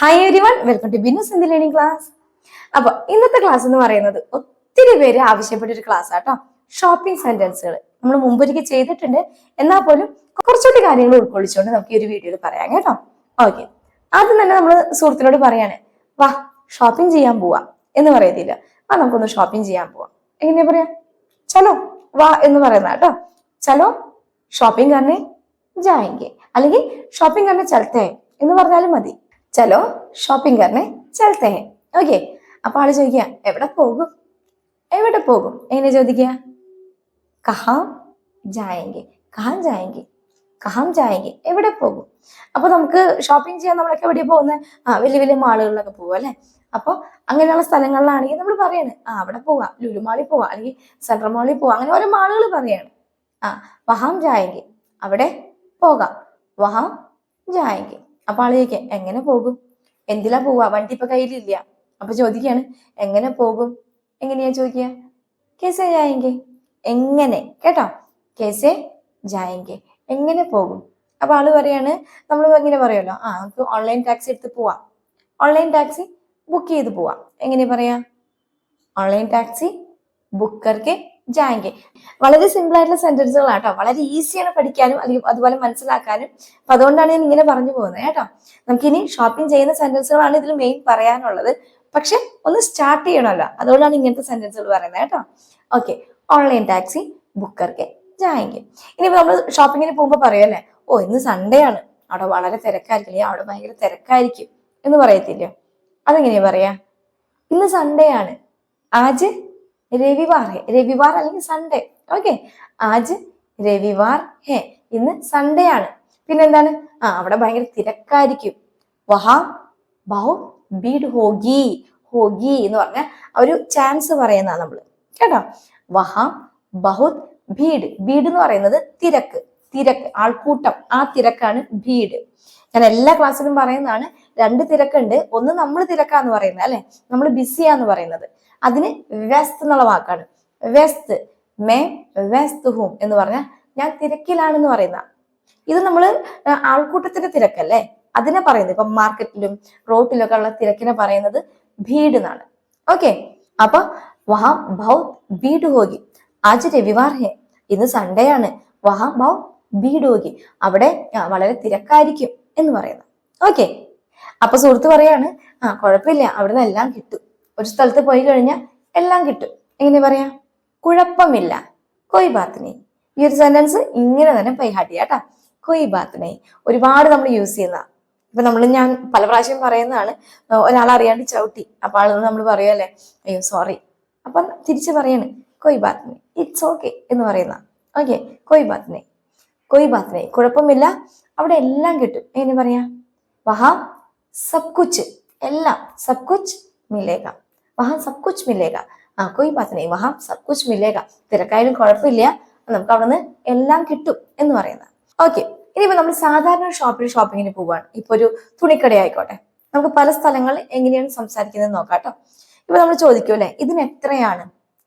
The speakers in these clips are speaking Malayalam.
Hi everyone welcome to Binu Sindhi learning class അപ്പൊ ഇന്നത്തെ ക്ലാസ് എന്ന് പറയുന്നത് ഒത്തിരി പേര് ആവശ്യപ്പെട്ട ഒരു ക്ലാസ് ആട്ടോ. ഷോപ്പിംഗ് സെന്റൻസുകൾ നമ്മൾ മുമ്പൊരിക്കൽ ചെയ്തിട്ടുണ്ട്. എന്നാൽ പോലും കുറച്ചുകൂടി കാര്യങ്ങൾ ഉൾക്കൊള്ളിച്ചുകൊണ്ട് നമുക്ക് ഈ ഒരു വീഡിയോയിൽ പറയാം കേട്ടോ. ഓക്കെ ആദ്യം തന്നെ നമ്മൾ സുഹൃത്തിനോട് പറയാണ് വാ ഷോപ്പിംഗ് ചെയ്യാൻ പോവാ എന്ന് പറയത്തില്ല. ആ നമുക്കൊന്ന് ഷോപ്പിംഗ് ചെയ്യാൻ പോവാം. എങ്ങനെയാ പറയാ? ചലോ വാ എന്ന് പറയുന്ന കേട്ടോ. ചലോ ഷോപ്പിംഗ് കാരണേ ജായെങ്കിൽ അല്ലെങ്കിൽ ഷോപ്പിംഗ് കാരണം ചലത്തേ എന്ന് പറഞ്ഞാലും മതി. ചലോ? ഷോപ്പിംഗ് കാരനെ ചലത്തെ. ഓക്കെ അപ്പൊ ആൾ ചോദിക്കുക എവിടെ പോകും? എവിടെ പോകും? എങ്ങനെ ചോദിക്കുക കഹാം ജായെങ്കിൽ കഹാം ജായെങ്കിൽ കഹാം ജായെങ്കിൽ എവിടെ പോകും? അപ്പൊ നമുക്ക് ഷോപ്പിംഗ് ചെയ്യാൻ നമ്മളൊക്കെ എവിടെയാ പോകുന്നത് ആ വലിയ വലിയ മാളുകളിലൊക്കെ പോകും അല്ലെ? അപ്പൊ അങ്ങനെയുള്ള സ്ഥലങ്ങളിലാണെങ്കിൽ നമ്മൾ പറയാണ് ആ അവിടെ പോവാം ലുലു മാളിൽ പോവാം അല്ലെങ്കിൽ സെൻട്രൽ മാളിൽ പോവാം അങ്ങനെ ഓരോ മാളുകൾ പറയാണ്. ആ വഹാം ജായെങ്കിൽ അവിടെ പോകാം വഹാം ജായെങ്കിൽ അപ്പൊ ആൾ ചോദിക്കാം എങ്ങനെ പോകും? എന്തിലാ പോവാ വണ്ടി ഇപ്പൊ കയ്യിലില്ല. അപ്പൊ ചോദിക്കാണ് എങ്ങനെ പോകും? എങ്ങനെയാ ചോദിക്കുക? കേസേ ജായെങ്കിൽ എങ്ങനെ? കേട്ടോ. കേസേ ജായെങ്കിൽ എങ്ങനെ പോകും? അപ്പൊ ആൾ പറയാണ് നമ്മൾ ഇങ്ങനെ പറയുമല്ലോ ആ നമുക്ക് ഓൺലൈൻ ടാക്സി എടുത്ത് പോവാം. ഓൺലൈൻ ടാക്സി ബുക്ക് ചെയ്ത് പോവാം. എങ്ങനെ പറയാ? ഓൺലൈൻ ടാക്സി ബുക്ക് ജായെങ്കിൽ വളരെ സിമ്പിൾ ആയിട്ടുള്ള സെന്റൻസുകളാണ് കേട്ടോ വളരെ ഈസിയാണ് പഠിക്കാനും അല്ലെങ്കിൽ അതുപോലെ മനസ്സിലാക്കാനും. അപ്പൊ അതുകൊണ്ടാണ് ഞാൻ ഇങ്ങനെ പറഞ്ഞു പോകുന്നത് കേട്ടോ. നമുക്കിനി ഷോപ്പിംഗ് ചെയ്യുന്ന സെന്റൻസുകളാണ് ഇതിൽ മെയിൻ പറയാനുള്ളത്. പക്ഷെ ഒന്ന് സ്റ്റാർട്ട് ചെയ്യണമല്ലോ. അതുകൊണ്ടാണ് ഇങ്ങനത്തെ സെന്റൻസുകൾ പറയുന്നത് കേട്ടോ. ഓക്കെ ഓൺലൈൻ ടാക്സി ബുക്കർക്ക് ജാങ്കെ. ഇനി നമ്മൾ ഷോപ്പിങ്ങിന് പോകുമ്പോൾ പറയല്ലേ ഓ ഇന്ന് സൺഡേ ആണ്. അവിടെ വളരെ തിരക്കായിരിക്കും. അല്ലെങ്കിൽ അവിടെ ഭയങ്കര തിരക്കായിരിക്കും എന്ന് പറയത്തില്ലോ? അതെങ്ങനെയാ പറയാ? ഇന്ന് സൺഡേ ആണ്. ആജ് രവിവാർ ഹെ രവിവാർ അല്ലെങ്കിൽ സൺഡേ ഓക്കെ ആജ് രവിവാർ ഹെ ഇന്ന് സൺഡേ ആണ്. പിന്നെന്താണ്? ആ അവിടെ ഭയങ്കര തിരക്കായിരിക്കും. വഹാ ബഹു ബീഡ് ഹോഗി ഹോഗി എന്ന് പറഞ്ഞ ഒരു ചാൻസ് പറയുന്നതാണ് നമ്മൾ കേട്ടോ? വഹാ ബഹുത് ഭീഡ് ഭീഡ് എന്ന് പറയുന്നത് തിരക്ക്. തിരക്ക് ആൾക്കൂട്ടം. ആ തിരക്കാണ് ഭീഡ് ഞാൻ എല്ലാ ക്ലാസ്സിലും പറയുന്നതാണ് രണ്ട് തിരക്കുണ്ട്. ഒന്ന് നമ്മൾ തിരക്കാന്ന് പറയുന്നത് അല്ലെ? നമ്മൾ ബിസിയാന്ന് പറയുന്നത്. അതിന് വ്യസ്ത് എന്നുള്ള വാക്കാണ്. വ്യസ്ത് മേ വ്യസ്ത് ഹൂം എന്ന് പറഞ്ഞാൽ ഞാൻ തിരക്കിലാണെന്ന് പറയുന്ന. ഇത് നമ്മൾ ആൾക്കൂട്ടത്തിന്റെ തിരക്കല്ലേ? അതിനെ പറയുന്നത് ഇപ്പൊ മാർക്കറ്റിലും റോട്ടിലൊക്കെ ഉള്ള തിരക്കിനെ പറയുന്നത് ഭീഡ് എന്നാണ്. ഓക്കെ അപ്പൊ വഹാം ഭൗത് ഭീഡ് ഹോഗി. ആജ് രവിവാർ ഹേ ഇന്ന് സൺഡേ ആണ്. വഹാം ഭൗ ഭീഡ് ഹോഗി. അവിടെ വളരെ തിരക്കായിരിക്കും എന്ന് പറയുന്നത് ഓക്കെ അപ്പൊ സുഹൃത്ത് പറയാണ് ആ കുഴപ്പമില്ല അവിടെ നിന്ന് എല്ലാം കിട്ടും. ഒരു സ്ഥലത്ത് പോയി കഴിഞ്ഞാൽ എല്ലാം കിട്ടും. എങ്ങനെ പറയാ? കുഴപ്പമില്ല. കൊയ് ബാത്തിനെ. ഈ ഒരു സെന്റൻസ് ഇങ്ങനെ തന്നെ പൈഹാട്ടി കേട്ടാ കൊയ് ബാത്തിനെ. ഒരുപാട് നമ്മൾ യൂസ് ചെയ്യുന്ന ഇപ്പൊ നമ്മൾ ഞാൻ പല പ്രാവശ്യം പറയുന്നതാണ് ഒരാൾ അറിയാണ്ട് ചവിട്ടി അപ്പൊ ആൾ നമ്മൾ പറയുമല്ലേ അയ്യോ സോറി അപ്പൊ തിരിച്ച് പറയാണ് കൊയ് ബാത്തിനെ ഇറ്റ്സ് ഓക്കെ എന്ന് പറയുന്ന. ഓക്കെ കൊയ് ബാത്തിനെ. കൊയ് ബാത്തിനെ കുഴപ്പമില്ല. അവിടെ എല്ലാം കിട്ടും. എങ്ങനെ പറയാ? വഹാ സബ് കുച്ച് എല്ലാം സബ് കുച്ച് മിലേക വഹാ സബ് കുച്ച് മിലേക ആ കൊയ് ബാത്തിനെ വഹാം സബ് കുച്ച് മിലേക തിരക്കായാലും കുഴപ്പമില്ല. നമുക്ക് അവിടെ നിന്ന് എല്ലാം കിട്ടും എന്ന് പറയുന്നത്. ഓക്കെ ഇനിയിപ്പോ നമ്മൾ സാധാരണ ഷോപ്പിൽ ഷോപ്പിങ്ങിന് പോവുകയാണ്. ഇപ്പൊ ഒരു തുണിക്കട ആയിക്കോട്ടെ നമുക്ക് പല സ്ഥലങ്ങളിൽ എങ്ങനെയാണ് സംസാരിക്കുന്നത് നോക്കാം കേട്ടോ ഇപ്പൊ നമ്മൾ ചോദിക്കും അല്ലെ ഇതിന് എത്രയാണ്?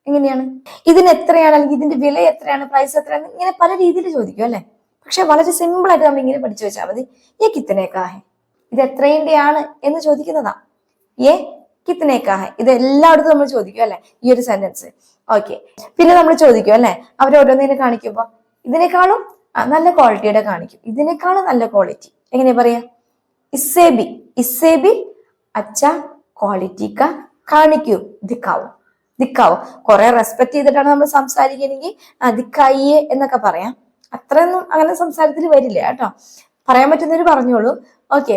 എങ്ങനെയാണ്? ഇതിന് എത്രയാണ്? അല്ലെങ്കിൽ ഇതിന്റെ വില എത്രയാണ്? പ്രൈസ് എത്രയാണ്? ഇങ്ങനെ പല രീതിയിൽ ചോദിക്കും അല്ലെ? പക്ഷെ വളരെ സിമ്പിൾ ആയിട്ട് നമ്മൾ ഇങ്ങനെ പഠിച്ചു വെച്ചാൽ മതി. ഏ കിത്തനേക്കാഹെ ഇത് എത്രയിന്റെയാണ് എന്ന് ചോദിക്കുന്നതാ. ഏ കിത്തനേക്കാഹെ. ഇത് എല്ലായിടത്തും നമ്മൾ ചോദിക്കും അല്ലെ? ഈ ഒരു സെന്റൻസ് ഓക്കെ പിന്നെ നമ്മൾ ചോദിക്കും അല്ലെ? അവർ ഓരോന്നിനെ കാണിക്കുമ്പോ ഇതിനേക്കാളും നല്ല ക്വാളിറ്റിയുടെ കാണിക്കും. ഇതിനേക്കാളും നല്ല ക്വാളിറ്റി എങ്ങനെ പറയാ? ഇസേബി ഇസേബി അച്ഛ ക്വാളിറ്റി ക കാണിക്കൂ. ദിക്കാവും. ദിക്കാവും. കുറെ റെസ്പെക്ട് ചെയ്തിട്ടാണ് നമ്മൾ സംസാരിക്കണമെങ്കിൽ ദിക്കായിയെ എന്നൊക്കെ പറയാം. അത്രയൊന്നും അങ്ങനെ സംസാരത്തിൽ വരില്ല കേട്ടോ. പറയാൻ പറ്റുന്നവര് പറഞ്ഞോളൂ. ഓക്കെ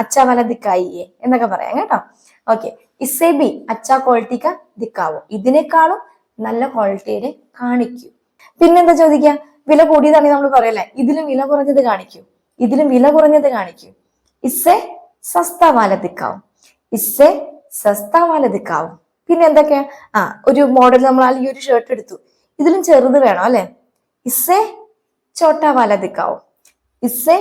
അച്ഛ വല ദിക്കായിയെ എന്നൊക്കെ പറയാം കേട്ടോ. ഓക്കെ ഇസേബി അച്ച ക്വാളിറ്റിക്ക ദിക്കാവോ ഇതിനേക്കാളും നല്ല ക്വാളിറ്റിയുടെ കാണിക്കൂ. പിന്നെന്താ ചോദിക്കുക വില കൂടിയതാണെങ്കിൽ നമ്മൾ പറയല്ലേ? ഇതിലും വില കുറഞ്ഞത് കാണിക്കൂ. ഇതിലും വില കുറഞ്ഞത് കാണിക്കൂ. ഇസ്സെ സസ്താവാല ദിക്കാവും ഇസ്സെ സസ്താവാല ദിക്കാവും പിന്നെ എന്തൊക്കെയാ ആ ഒരു മോഡൽ നമ്മൾ അല്ലെങ്കിൽ ഒരു ഷർട്ട് എടുത്തു. ഇതിലും ചെറുത് വേണം അല്ലെ? ഇസ്സെ ചോട്ടാവാല ദിക്കാവും ഇസ്സെ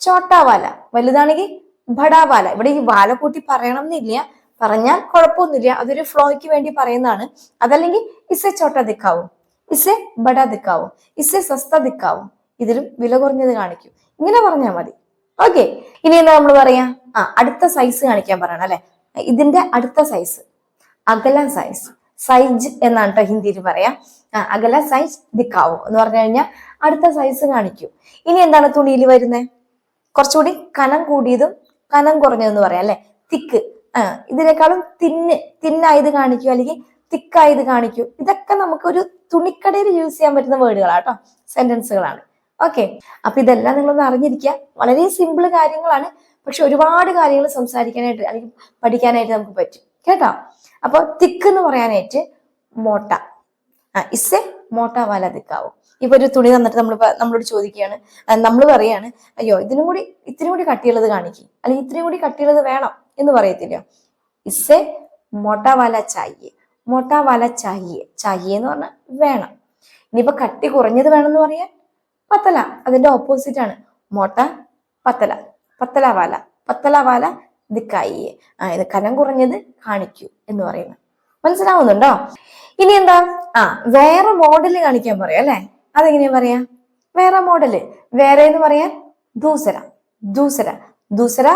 ചോട്ടാവാല. വലുതാണെങ്കിൽ ഭടാവാല. ഇവിടെ ഈ വാല കൂട്ടി പറയണം എന്നില്ല. പറഞ്ഞാൽ കുഴപ്പമൊന്നുമില്ല. അതൊരു ഫ്ലോയ്ക്ക് വേണ്ടി പറയുന്നതാണ്. അതല്ലെങ്കിൽ ഇസെ ചോട്ട ദിക്കാവും ഇസെ ബട ദിക്കാവും ഇസെ സസ്ത ദിക്കാവും ഇതിലും വില കുറഞ്ഞത് കാണിക്കും. ഇങ്ങനെ പറഞ്ഞാൽ മതി. ഓക്കെ ഇനി എന്താ നമ്മൾ പറയാ? ആ അടുത്ത സൈസ് കാണിക്കാൻ പറയണം അല്ലെ? ഇതിന്റെ അടുത്ത സൈസ് അകല സൈസ് സൈജ് എന്നാണ് കേട്ടോ ഹിന്ദിയിൽ പറയാം. അകല സൈസ് ദിക്കാവോ എന്ന് പറഞ്ഞു കഴിഞ്ഞാൽ അടുത്ത സൈസ് കാണിക്കൂ. ഇനി എന്താണ് തുണിയിൽ വരുന്നത് കുറച്ചുകൂടി കനം കൂടിയതും കനം കുറഞ്ഞതെന്ന് പറയാം അല്ലെ? തിക്ക് ആ ഇതിനേക്കാളും തിന്ന് തിന്നായത് കാണിക്കൂ അല്ലെങ്കിൽ തിക്കായത് കാണിക്കൂ. ഇതൊക്കെ നമുക്കൊരു തുണിക്കടയിൽ യൂസ് ചെയ്യാൻ പറ്റുന്ന വേർഡുകളാട്ടോ സെന്റൻസുകളാണ് ഓക്കെ അപ്പൊ ഇതെല്ലാം നിങ്ങളൊന്ന് അറിഞ്ഞിരിക്കുക. വളരെ സിമ്പിൾ കാര്യങ്ങളാണ്. പക്ഷെ ഒരുപാട് കാര്യങ്ങൾ സംസാരിക്കാനായിട്ട് അല്ലെങ്കിൽ പഠിക്കാനായിട്ട് നമുക്ക് പറ്റും. കേട്ടോ? അപ്പൊ തിക്ക് എന്ന് പറയാനായിട്ട് മോട്ട. ആ ഇസ്സെ മോട്ട വാല തിക്കാവും ഇപ്പൊ ഒരു തുണി തന്നിട്ട് നമ്മൾ നമ്മളോട് ചോദിക്കുകയാണ്. നമ്മൾ പറയാണ് അയ്യോ ഇതിനും കൂടി ഇത്തിരി കൂടി കട്ടിയുള്ളത് കാണിക്കും. അല്ലെങ്കിൽ ഇത്തിരി കൂടി കട്ടിയുള്ളത് വേണം. എന്ന് പറയത്തില്ല. ഇസെ മൊട്ട വല ചായയെ മൊട്ട വല ചായയെ ചായയെ എന്ന് പറഞ്ഞാൽ വേണം. ഇനിയിപ്പോ കട്ടി കുറഞ്ഞത് വേണമെന്ന് പറയാൻ പത്തല. അതിന്റെ ഓപ്പോസിറ്റ് ആണ്. മൊട്ട പത്തല. പത്തല വാല. പത്തല വാല ദിക്കായിയെ ആ ഇത് കനം കുറഞ്ഞത് കാണിക്കൂ എന്ന് പറയുന്നത് മനസ്സിലാവുന്നുണ്ടോ? ഇനി എന്താ? ആ വേറെ മോഡൽ കാണിക്കാൻ പറയാം അല്ലെ? അതെങ്ങനെയാ പറയാ? വേറെ മോഡൽ വേറെ എന്ന് പറയാൻ ദൂസര. ദൂസര. ദൂസര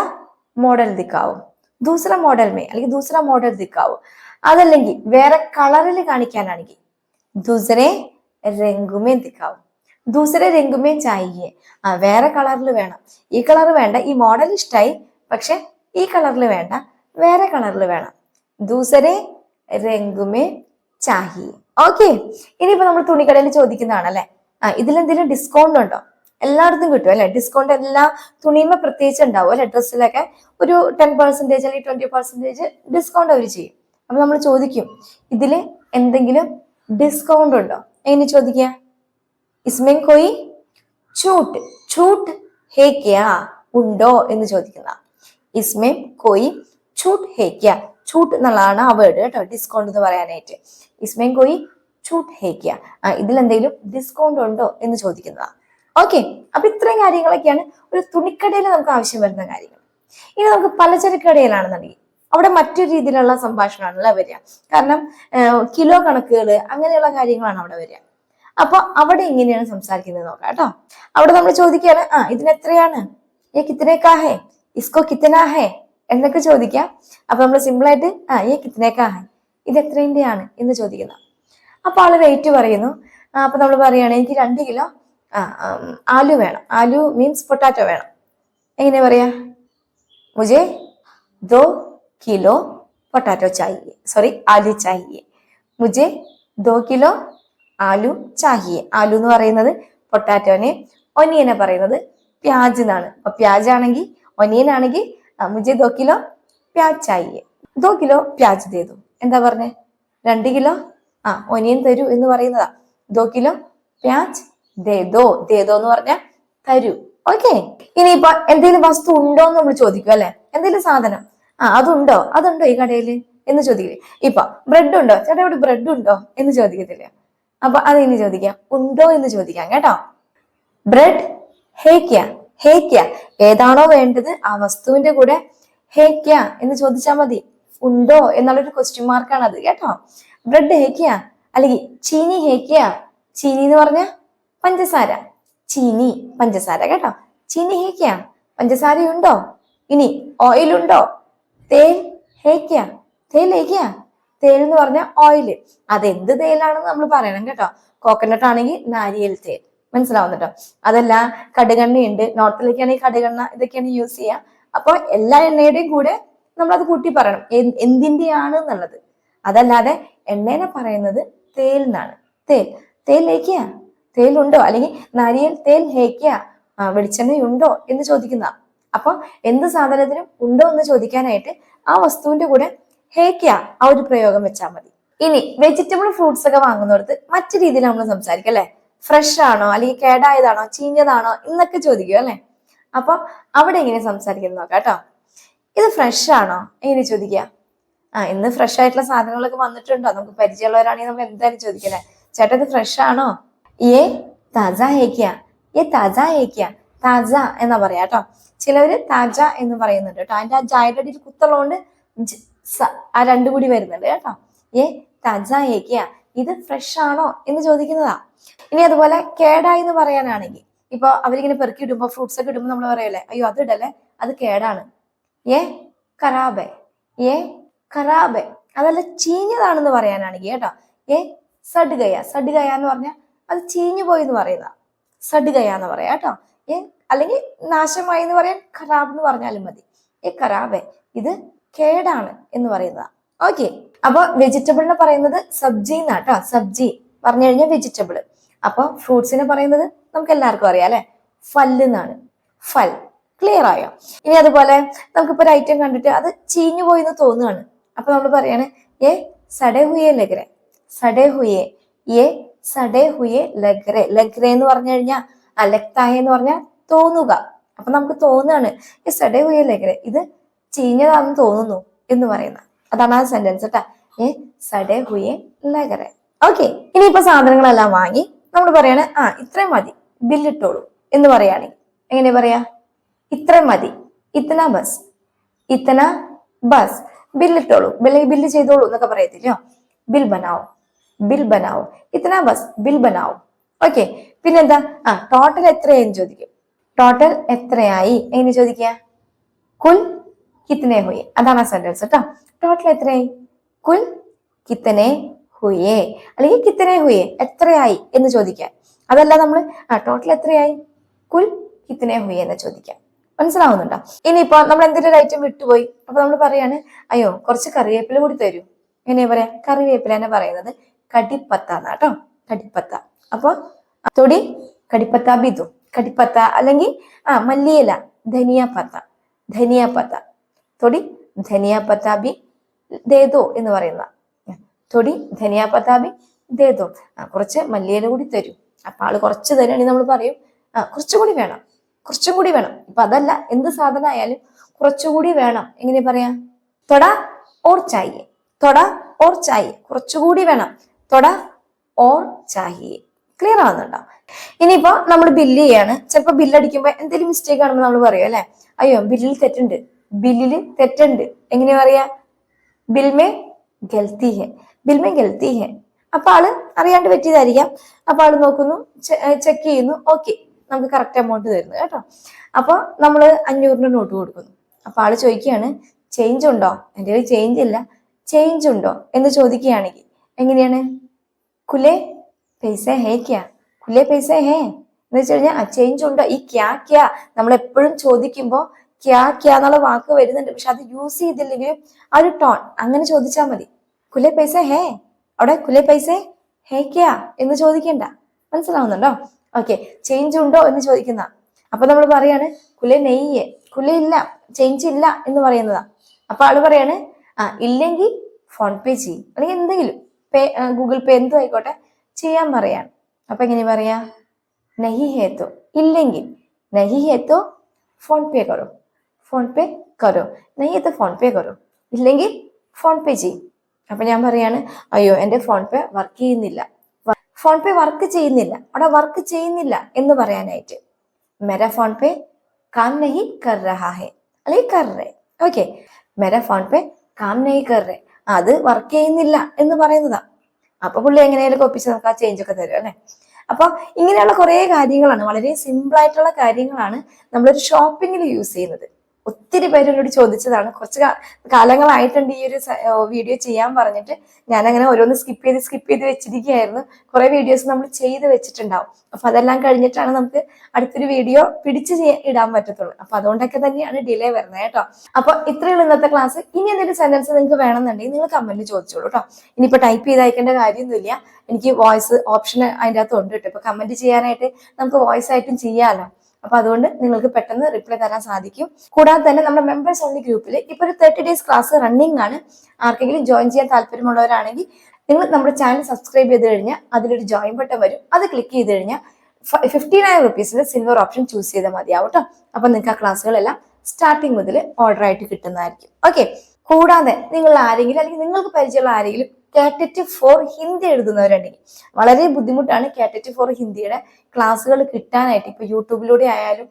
മോഡൽ ദിക്കാവും ദൂസര മോഡൽ മേ അല്ലെങ്കിൽ ദൂസര മോഡൽ ദിക്കാവോ. അതല്ലെങ്കിൽ വേറെ കളറിൽ കാണിക്കാനാണെങ്കിൽ ദൂസരെ രംഗുമേ ദിക്കാവും. ദൂസറെ രംഗുമേ ചായയെ. ആ വേറെ കളറിൽ വേണം. ഈ കളർ വേണ്ട ഈ മോഡൽ ഇഷ്ടമായി പക്ഷെ ഈ കളറിൽ വേണ്ട വേറെ കളറിൽ വേണം. ദൂസരെ രംഗുമേ ചാഹിയെ ഓക്കെ ഇനിയിപ്പോ നമ്മൾ തുണിക്കടയിൽ ചോദിക്കുന്നതാണ് അല്ലെ ആ ഇതിലെന്തെങ്കിലും ഡിസ്കൗണ്ട് ഉണ്ടോ? എല്ലായിടത്തും കിട്ടും അല്ലെ? ഡിസ്കൗണ്ട് എല്ലാ തുണിയുമ്പോൾ പ്രത്യേകിച്ച് ഉണ്ടാവും അല്ലെ? ഡ്രസ്സിലൊക്കെ ഒരു ടെൻ പെർസെന്റേജ് അല്ലെങ്കിൽ ട്വന്റി പെർസെന്റേജ് ഡിസ്കൗണ്ട് അവർ ചെയ്യും. അപ്പൊ നമ്മൾ ചോദിക്കും ഇതിൽ എന്തെങ്കിലും ഡിസ്കൗണ്ട് ഉണ്ടോ? എങ്ങനെ ചോദിക്കുക ഇസ്മേൻ കോയി ചൂട്ട് ചൂട്ട് ഹേ ക്യാ ഉണ്ടോ? എന്ന് ചോദിക്കുന്ന. ഇസ്മേം കോയി ചൂട്ട് ഹേ ക്യാ ചൂട്ട് എന്നുള്ളതാണ് ആ വേർഡ് കേട്ടോ ഡിസ്കൗണ്ട് എന്ന് പറയാനായിട്ട്. ഇസ്മേം കോയി ചൂട്ട് ഹേ ക്യാ ആ ഇതിൽ എന്തെങ്കിലും ഡിസ്കൗണ്ട് ഉണ്ടോ എന്ന് ചോദിക്കുന്നതാ. ഓക്കെ അപ്പൊ ഇത്രയും കാര്യങ്ങളൊക്കെയാണ് ഒരു തുണിക്കടയിൽ നമുക്ക് ആവശ്യം വരുന്ന കാര്യങ്ങൾ. ഇനി നമുക്ക് പലചരക്ക് കടയിലാണെന്നുണ്ടെങ്കിൽ അവിടെ മറ്റൊരു രീതിയിലുള്ള സംഭാഷണമാണല്ലോ വരിക. കാരണം കിലോ കണക്കുകൾ അങ്ങനെയുള്ള കാര്യങ്ങളാണ് അവിടെ വരിക. അപ്പൊ അവിടെ എങ്ങനെയാണ് സംസാരിക്കുന്നത് നോക്കാം കേട്ടോ. അവിടെ നമ്മൾ ചോദിക്കുകയാണ് ആ ഇതിന് എത്രയാണ്? ഏ കിത്തനേക്കാഹേ ഇസ്കോ കിത്തനാഹേ എന്നൊക്കെ ചോദിക്കാം അപ്പൊ നമ്മൾ സിമ്പിൾ ആയിട്ട് ആ ഏ കിത്തനേക്കാഹേ ഇത് എത്രേന്റെയാണ്? എന്ന് ചോദിക്കുന്ന. അപ്പൊ ആൾ റേറ്റ് പറയുന്നു. അപ്പൊ നമ്മൾ പറയുകയാണ് എനിക്ക് രണ്ട് കിലോ ആലു വേണം. ആലു മീൻസ് പൊട്ടാറ്റോ വേണം. എങ്ങനെ പറയാ? മുജെ ദോ കിലോ പൊട്ടാറ്റോ ചാഹിയെ. സോറി ആലു ചാഹിയെ. മുജെ ദോ കിലോ ആലു ചാഹിയെ. ആലു എന്ന് പറയുന്നത് പൊട്ടാറ്റോനെ ഒനിയനെ പറയുന്നത് പ്യാജ് എന്നാണ്. അപ്പൊ പ്യാജാണെങ്കിൽ ഒനിയനാണെങ്കിൽ മുജെ ദോ കിലോ പ്യാജ് ചാഹിയെ. ദോ കിലോ പ്യാജ് തേതു. എന്താ പറഞ്ഞേ? രണ്ട് കിലോ? ആ ഒനിയൻ തരൂ എന്ന് പറയുന്നതാ. ദോ കിലോ പ്യാജ് ദേദോ ദേദോ എന്ന് പറഞ്ഞ തരൂ. ഓക്കെ ഇനിയിപ്പൊ എന്തെങ്കിലും വസ്തു ഉണ്ടോ എന്ന് നമ്മൾ ചോദിക്കും അല്ലെ? എന്തെങ്കിലും സാധനം. ആ അതുണ്ടോ? അതുണ്ടോ ഈ കടയിൽ എന്ന് ചോദിക്കില്ലേ? ഇപ്പൊ ബ്രെഡ് ഉണ്ടോ? ചേട്ടാ ഇവിടെ ബ്രെഡ് ഉണ്ടോ? എന്ന് ചോദിക്കത്തില്ല? അപ്പൊ അത് ഇനി ചോദിക്കാം. ഉണ്ടോ എന്ന് ചോദിക്കാം കേട്ടോ. ബ്രെഡ് ഹേക്യ ഹേക്യ ഏതാണോ വേണ്ടത് ആ വസ്തുവിന്റെ കൂടെ ഹേക്യ എന്ന് ചോദിച്ചാൽ മതി. ഉണ്ടോ എന്നുള്ളൊരു ക്വസ്റ്റ്യൻ മാർക്കാണ് അത് കേട്ടോ. ബ്രെഡ് ഹേക്യ അല്ലെങ്കിൽ ചീനി ഹേക്യ ചീനി എന്ന് പറഞ്ഞ പഞ്ചസാര. ചീനി പഞ്ചസാര കേട്ടോ. ചീനി ഹേക്കിയ പഞ്ചസാരയുണ്ടോ? ഇനി ഓയിൽ ഉണ്ടോ? തേൽ ഹേക്കിയ തേൽ ഹേക്കിയ തേൽ എന്ന് പറഞ്ഞ ഓയിൽ അതെന്ത് തേലാണെന്ന് നമ്മൾ പറയണം കേട്ടോ. കോക്കനട്ട് ആണെങ്കിൽ നാരിയൽ തേൽ മനസ്സിലാവുന്നുണ്ടോ അതല്ല കടുകെണ്ണയുണ്ട്. നോർത്തിലേക്കാണെങ്കിൽ കടുകെണ്ണ ഇതൊക്കെയാണ് യൂസ് ചെയ്യുക അപ്പൊ എല്ലാ എണ്ണയുടെയും കൂടെ നമ്മൾ അത് കൂട്ടി പറയണം. എന്തിന്റെയാണ് എന്നുള്ളത്. അതല്ലാതെ എണ്ണേനെ പറയുന്നത് തേൽ എന്നാണ്. തേൽ തേൽ ഹേക്കിയ തേലുണ്ടോ? അല്ലെങ്കിൽ നാരിയൽ തേൽ ഹേക്കിയ വെളിച്ചെണ്ണയുണ്ടോ എന്ന് ചോദിക്കുന്ന. അപ്പൊ എന്ത് സാധനത്തിനും ഉണ്ടോ എന്ന് ചോദിക്കാനായിട്ട് ആ വസ്തുവിന്റെ കൂടെ ഹേക്കിയ ആ ഒരു പ്രയോഗം വെച്ചാൽ മതി. ഇനി വെജിറ്റബിൾ ഫ്രൂട്ട്സ് ഒക്കെ വാങ്ങുന്നിടത്ത് മറ്റു രീതിയിൽ നമ്മൾ സംസാരിക്കും അല്ലെ? ഫ്രഷ് ആണോ? അല്ലെങ്കിൽ കേടായതാണോ? ചീഞ്ഞതാണോ? എന്നൊക്കെ ചോദിക്കും അല്ലെ? അപ്പൊ അവിടെ എങ്ങനെ സംസാരിക്കുന്നത് നോക്കാം കേട്ടോ. ഇത് ഫ്രഷ് ആണോ? എങ്ങനെ ചോദിക്കുക? ആ ഇന്ന് ഫ്രഷ് ആയിട്ടുള്ള സാധനങ്ങളൊക്കെ വന്നിട്ടുണ്ടോ? നമുക്ക് പരിചയമുള്ളവരാണെങ്കിൽ നമ്മൾ എന്തായാലും ചോദിക്കല്ലേ? ചേട്ടാ ഇത് ഫ്രഷ് ആണോ? ഏ താജ ഹേക്കിയ ഏ താജ ഹേക്കിയ താജ എന്നാ പറയാ കേട്ടോ ചിലവര് താജ എന്ന് പറയുന്നുണ്ട് കേട്ടോ അതിന്റെ ആ ജായുടെ അടിയിൽ കുത്തുള്ളതുകൊണ്ട് ആ രണ്ടു കൂടി വരുന്നുണ്ട് കേട്ടോ. ഏ താജ ഹേക്കിയ ഇത് ഫ്രഷ് ആണോ എന്ന് ചോദിക്കുന്നതാ. ഇനി അതുപോലെ കേടായി എന്ന് പറയാനാണെങ്കിൽ ഇപ്പൊ അവരിങ്ങനെ പെറുക്കി ഇടുമ്പോ ഫ്രൂട്ട്സ് ഒക്കെ ഇടുമ്പോ നമ്മൾ പറയല്ലേ അയ്യോ അത് ഇടല്ലേ? അത് കേടാണ്. ഏ കറാബെ. ഏ കറാബെ. അതല്ല ചീഞ്ഞതാണെന്ന് പറയാനാണെങ്കിൽ കേട്ടോ. ഏ സഡ്ഗയ. സഡ്ഗയ എന്ന് പറഞ്ഞാൽ അത് ചീഞ്ഞു പോയി എന്ന് പറയുന്ന. സടുകയാന്ന് എന്ന് പറയാം കേട്ടോ. ഏ അല്ലെങ്കിൽ നാശമായി എന്ന് പറയാൻ ഖറാബ് എന്ന് പറഞ്ഞാലും മതി. ഏ ഖറാബെ ഇത് കേടാണ് എന്ന് പറയുന്നതാ. ഓക്കെ അപ്പൊ വെജിറ്റബിളിനെ പറയുന്നത് സബ്ജി എന്നാ കേട്ടോ. സബ്ജി പറഞ്ഞു കഴിഞ്ഞാൽ വെജിറ്റബിൾ അപ്പൊ ഫ്രൂട്ട്സിനെ പറയുന്നത് നമുക്ക് എല്ലാവർക്കും അറിയാം അല്ലെ? ഫല്ല് എന്നാണ്. ഫൽ ക്ലിയർ ആയോ? ഇനി അതുപോലെ നമുക്കിപ്പോ ഒരു ഐറ്റം കണ്ടിട്ട് അത് ചീഞ്ഞു പോയി എന്ന് തോന്നുകയാണ് അപ്പൊ നമ്മൾ പറയാണ് ഏ സടേ ഹുയേ ലഗ്രെ. സടേ ഹുയേ ഏ സഡേ ഹുയെ ലഗ്രെ. ലഗ്രെ എന്ന് പറഞ്ഞു കഴിഞ്ഞാൽ അലക്തായ എന്ന് പറഞ്ഞാൽ തോന്നുക. അപ്പൊ നമുക്ക് തോന്നുകയാണ് ഈ സഡേ ഹുയെ ലഗ്രെ ഇത് ചീഞ്ഞതാണെന്ന് തോന്നുന്നു എന്ന് പറയുന്ന. അതാണ് ആ സെന്റൻസ് കേട്ടാ ഏ സഡേ ഹുയെ ലഗ്രെ. ഓക്കെ ഇനിയിപ്പോ സാധനങ്ങളെല്ലാം വാങ്ങി നമ്മൾ പറയാണ് ആ ഇത്രയും മതി ബില്ലിട്ടോളൂ എന്ന് പറയുകയാണെങ്കിൽ എങ്ങനെ പറയാ? ഇത്രയും മതി ഇത്തന ബസ് ഇത്തന ബസ് ബില്ലിട്ടോളൂ. ബില്ല് ബില്ല് ചെയ്തോളൂ എന്നൊക്കെ പറയത്തില്ലയോ ബിൽ ബനാവോ. ബിൽ ബനാവോ? ഇത്തന ബസ് ബിൽ ബനാവോ? ഓക്കെ പിന്നെന്താ? ആ ടോട്ടൽ എത്രയെന്ന് ചോദിക്കും. ടോട്ടൽ എത്രയായി? എങ്ങനെ ചോദിക്കുക? കുൽ കിത്തനെ ഹുയെ. അതാണ് ആ സെന്റൻസ് കേട്ടോ ടോട്ടൽ എത്രയായി? കുൽ കിത്തനെ ഹുയെ. അല്ലെങ്കിൽ കിത്തനെ ഹുയെ എത്രയായി എന്ന് ചോദിക്കാം അതല്ല നമ്മൾ ആ ടോട്ടൽ എത്രയായി? കുൽ കിത്തനെ ഹുയെ എന്ന് ചോദിക്കാം മനസ്സിലാവുന്നുണ്ടോ? ഇനിയിപ്പോ നമ്മൾ എന്തെങ്കിലും ഒരു ഐറ്റം വിട്ടുപോയി? അപ്പൊ നമ്മൾ പറയാണ് അയ്യോ കുറച്ച് കറിവേപ്പില കൂടി തരൂ. എങ്ങനെയാ പറയാ? കറിവേപ്പില എന്നെ പറയുന്നത്. കടിപ്പത്ത എന്നാട്ടോ കടിപ്പത്ത. അപ്പൊ തൊടി കടിപ്പത്ത ബിദു കടിപ്പത്ത അല്ലെങ്കിൽ ആ മല്ലിയില ധനിയ പത്ത ധനിയ പത്ത തൊടി ധനിയ പത്ത ബി ദേദോ എന്ന് പറയുന്ന. തൊടി ധനിയ പത്ത ബി ദേദോ. ആ കുറച്ച് മല്ലിയില കൂടി തരും. അപ്പൊ ആൾ കുറച്ച് തരുകയാണെങ്കിൽ നമ്മൾ പറയും ആ കുറച്ചുകൂടി വേണം. കുറച്ചും കൂടി വേണം. ഇപ്പൊ അതല്ല എന്ത് സാധനം ആയാലും കുറച്ചുകൂടി വേണം. എങ്ങനെ പറയാ? തൊട ഓർ ചായയെ തൊട ഓർ ചായയെ കുറച്ചുകൂടി വേണം. തൊട ഓർ ചാഹിയെ ക്ലിയർ ആവുന്നുണ്ടോ? ഇനിയിപ്പോ നമ്മൾ ബില്ല് ചെയ്യാണ്. ചിലപ്പോ ബില്ലടിക്കുമ്പോൾ എന്തെങ്കിലും മിസ്റ്റേക്ക് ആണെന്ന് നമ്മൾ പറയും അല്ലെ? അയ്യോ ബില്ലിൽ തെറ്റുണ്ട്. ബില്ലിൽ തെറ്റുണ്ട്. എങ്ങനെയാ പറയാ? ബിൽമേ ഗൽത്തി ഹെ. ബിൽമേ ഗൽത്തി ഹെ. അപ്പൊ ആൾ അറിയാണ്ട് പറ്റിയതായിരിക്കാം. അപ്പൊ ആൾ നോക്കുന്നു ചെക്ക് ചെയ്യുന്നു. ഓക്കെ നമുക്ക് കറക്റ്റ് എമൗണ്ട് തരുന്നു കേട്ടോ. അപ്പൊ നമ്മൾ അഞ്ഞൂറിന്റെ നോട്ട് കൊടുക്കുന്നു. അപ്പൊ ആൾ ചോദിക്കുകയാണ് ചേഞ്ച് ഉണ്ടോ? എന്റെ കയ്യിൽ ചേഞ്ച് ഇല്ല. ചേഞ്ച് ഉണ്ടോ? എന്ന് ചോദിക്കുകയാണെങ്കിൽ എങ്ങനെയാണ്? കുലെ പൈസ ഹേ ക്യാ? കുലെ പൈസ ഹേ? എന്ന് വെച്ച് കഴിഞ്ഞാൽ ആ ചേഞ്ച് ഉണ്ടോ? ഈ ക്യാ ക്യാ? നമ്മൾ എപ്പോഴും ചോദിക്കുമ്പോൾ ക്യാ ക്യാ എന്നുള്ള വാക്ക് വരുന്നുണ്ട്. പക്ഷെ അത് യൂസ് ചെയ്തില്ലെങ്കിൽ ആ ഒരു ടോൺ അങ്ങനെ ചോദിച്ചാൽ മതി. കുലെ പൈസ ഹേ? അവിടെ കുലെ പൈസ ഹേ ക്യാ? എന്ന് ചോദിക്കണ്ട. മനസ്സിലാവുന്നുണ്ടോ? ഓക്കെ. ചേഞ്ച് ഉണ്ടോ? എന്ന് ചോദിക്കുന്ന. അപ്പൊ നമ്മൾ പറയാണ് കുലെ നെയ്യ്. കുലെ ഇല്ല. ചേഞ്ച് ഇല്ല. എന്ന് പറയുന്നതാ. അപ്പൊ ആൾ പറയാണ് ആ ഇല്ലെങ്കിൽ ഫോൺ പേ ചെയ്യും. അല്ലെങ്കിൽ എന്തെങ്കിലും. പേ ഗൂഗിൾ പേ എന്തും ആയിക്കോട്ടെ ചെയ്യാൻ പറയാണ്. അപ്പൊ എങ്ങനെ പറയാ? നഹി ഹേത്തോ ഇല്ലെങ്കിൽ നഹി ഹേത്തോ ഫോൺ പേ കരോ. ഫോൺ പേ കരോ. നഹി ഹേത്തോ ഫോൺ പേ കരോ. ഇല്ലെങ്കിൽ ഫോൺ പേ ചെയ്യും. അപ്പൊ ഞാൻ പറയാണ് അയ്യോ എന്റെ ഫോൺ പേ വർക്ക് ചെയ്യുന്നില്ല. ഫോൺ പേ വർക്ക് ചെയ്യുന്നില്ല. അവിടെ വർക്ക് ചെയ്യുന്നില്ല എന്ന് പറയാനായിട്ട്. മെര ഫോൺ പേ കാം നഹി കർ റഹാ ഹെ. അല്ലെങ്കിൽ കർ റേ ഓക്കെ. മെര ഫോൺ പേ കാം നഹി കർ റേ അത് വർക്ക് ചെയ്യുന്നില്ല എന്ന് പറയുന്നതാ. അപ്പൊ പുള്ളി എങ്ങനെയാലും ഒപ്പിച്ച് നമുക്ക് ആ ചേഞ്ച് ഒക്കെ തരും അല്ലെ? അപ്പൊ ഇങ്ങനെയുള്ള കുറെ കാര്യങ്ങളാണ് വളരെ സിമ്പിൾ ആയിട്ടുള്ള കാര്യങ്ങളാണ് നമ്മളൊരു ഷോപ്പിങ്ങിൽ യൂസ് ചെയ്യുന്നത്. ഒത്തിരി പേര് എന്നോട് ചോദിച്ചതാണ്. കുറച്ച് കാലങ്ങളായിട്ടുണ്ട് ഈ ഒരു വീഡിയോ ചെയ്യാൻ പറഞ്ഞിട്ട്. ഞാൻ അങ്ങനെ ഓരോന്ന് സ്കിപ്പ് ചെയ്ത് സ്കിപ്പ് ചെയ്ത് വെച്ചിരിക്കുകയായിരുന്നു. കുറെ വീഡിയോസ് നമ്മൾ ചെയ്ത് വെച്ചിട്ടുണ്ടാവും. അപ്പൊ അതെല്ലാം കഴിഞ്ഞിട്ടാണ് നമുക്ക് അടുത്തൊരു വീഡിയോ പിടിച്ച് ഇടാൻ പറ്റത്തുള്ളൂ. അപ്പൊ അതുകൊണ്ടൊക്കെ തന്നെയാണ് ഡിലേ വരുന്നത് കേട്ടോ. അപ്പൊ ഇത്രയുള്ള ഇന്നത്തെ ക്ലാസ് ഇനി എന്തെങ്കിലും സെന്റൻസ് നിങ്ങൾക്ക് വേണമെന്നുണ്ടെങ്കിൽ നിങ്ങൾ കമന്റ് ചോദിച്ചോളൂ കേട്ടോ. ഇനിയിപ്പോ ടൈപ്പ് ചെയ്ത് അയക്കേണ്ട കാര്യമൊന്നുമില്ല. എനിക്ക് വോയിസ് ഓപ്ഷൻ അതിന്റെ അകത്ത് ഉണ്ട് കേട്ടോ. ഇപ്പൊ കമന്റ് ചെയ്യാനായിട്ട് നമുക്ക് വോയിസ് ആയിട്ടും ചെയ്യാമല്ലോ അപ്പൊ അതുകൊണ്ട് നിങ്ങൾക്ക് പെട്ടെന്ന് റിപ്ലൈ തരാൻ സാധിക്കും. കൂടാതെ തന്നെ നമ്മുടെ മെമ്പേഴ്സ് ഓൺലി ഗ്രൂപ്പിൽ ഇപ്പൊ ഒരു തേർട്ടി ഡേയ്സ് ക്ലാസ് റണ്ണിംഗ് ആണ്. ആർക്കെങ്കിലും ജോയിൻ ചെയ്യാൻ താല്പര്യമുള്ളവരാണെങ്കിൽ നിങ്ങൾ നമ്മുടെ ചാനൽ സബ്സ്ക്രൈബ് ചെയ്ത് കഴിഞ്ഞാൽ അതിലൊരു ജോയിൻ ബട്ടൺ വരും. അത് ക്ലിക്ക് ചെയ്ത് കഴിഞ്ഞാൽ ഫിഫ്റ്റി നയൻ റുപ്പീസിന്റെ സിൽവർ ഓപ്ഷൻ ചൂസ് ചെയ്താൽ മതിയാവും കേട്ടോ അപ്പൊ നിങ്ങൾക്ക് ആ ക്ലാസ്സുകളെല്ലാം സ്റ്റാർട്ടിങ് മുതൽ ഓർഡർ ആയിട്ട് കിട്ടുന്നതായിരിക്കും. ഓക്കെ കൂടാതെ നിങ്ങൾ ആരെങ്കിലും അല്ലെങ്കിൽ നിങ്ങൾക്ക് പരിചയമുള്ള ആരെങ്കിലും കാറ്ററ്റ് ഫോർ ഹിന്ദി എഴുതുന്നവരുണ്ടെങ്കിൽ. വളരെ ബുദ്ധിമുട്ടാണ് കാറ്ററ്റ് ഫോർ ഹിന്ദിയുടെ ക്ലാസ്സുകൾ കിട്ടാനായിട്ട്. ഇപ്പൊ യൂട്യൂബിലൂടെ ആയാലും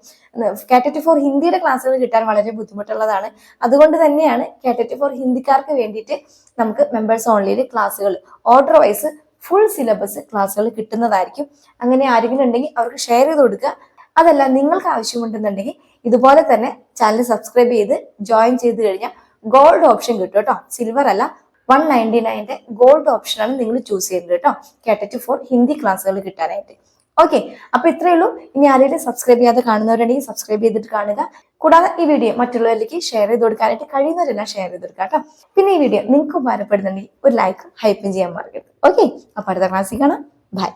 കാറ്ററ്റ് ഫോർ ഹിന്ദിയുടെ ക്ലാസ്സുകൾ കിട്ടാൻ വളരെ ബുദ്ധിമുട്ടുള്ളതാണ്. അതുകൊണ്ട് തന്നെയാണ് കാറ്ററ്റ് ഫോർ ഹിന്ദിക്കാർക്ക് വേണ്ടിയിട്ട് നമുക്ക് മെമ്പേഴ്സ് ഓൺലിയിൽ ക്ലാസ്സുകൾ ഓർഡർ വൈസ് ഫുൾ സിലബസ് ക്ലാസ്സുകൾ കിട്ടുന്നതായിരിക്കും. അങ്ങനെ ആരെങ്കിലും ഉണ്ടെങ്കിൽ അവർക്ക് ഷെയർ ചെയ്ത് കൊടുക്കുക. അതല്ല നിങ്ങൾക്ക് ആവശ്യമുണ്ടെന്നുണ്ടെങ്കിൽ ഇതുപോലെ തന്നെ ചാനൽ സബ്സ്ക്രൈബ് ചെയ്ത് ജോയിൻ ചെയ്ത് കഴിഞ്ഞാൽ ഗോൾഡ് ഓപ്ഷൻ കിട്ടും കേട്ടോ. സിൽവർ അല്ല വൺ നയന്റി നയന്റെ ഗോൾഡ് ഓപ്ഷനാണ് നിങ്ങൾ ചൂസ് ചെയ്യുന്നത് കേട്ടോ. കാറ്ററ്റ് ഫോർ ഹിന്ദി ക്ലാസ്സുകൾ കിട്ടാനായിട്ട്. ഓക്കെ അപ്പൊ ഇത്രയേ ഉള്ളൂ. ഇനി ആരെങ്കിലും സബ്സ്ക്രൈബ് ചെയ്യാതെ കാണുന്നവരുണ്ടെങ്കിൽ സബ്സ്ക്രൈബ് ചെയ്തിട്ട് കാണുക. കൂടാതെ ഈ വീഡിയോ മറ്റുള്ളവരിലേക്ക് ഷെയർ ചെയ്ത് കൊടുക്കാനായിട്ട് കഴിയുന്നവരെല്ലാം ഷെയർ ചെയ്ത് കൊടുക്കാം കേട്ടോ. പിന്നെ ഈ വീഡിയോ നിങ്ങൾക്ക് ഉപകാരപ്പെടുന്നുണ്ടെങ്കിൽ ഒരു ലൈക്കും ഹൈപ്പും ചെയ്യാൻ മറക്കരുത്. ഓക്കെ അപ്പൊ അടുത്ത ക്ലാസ്സിൽ കാണാം. ബൈ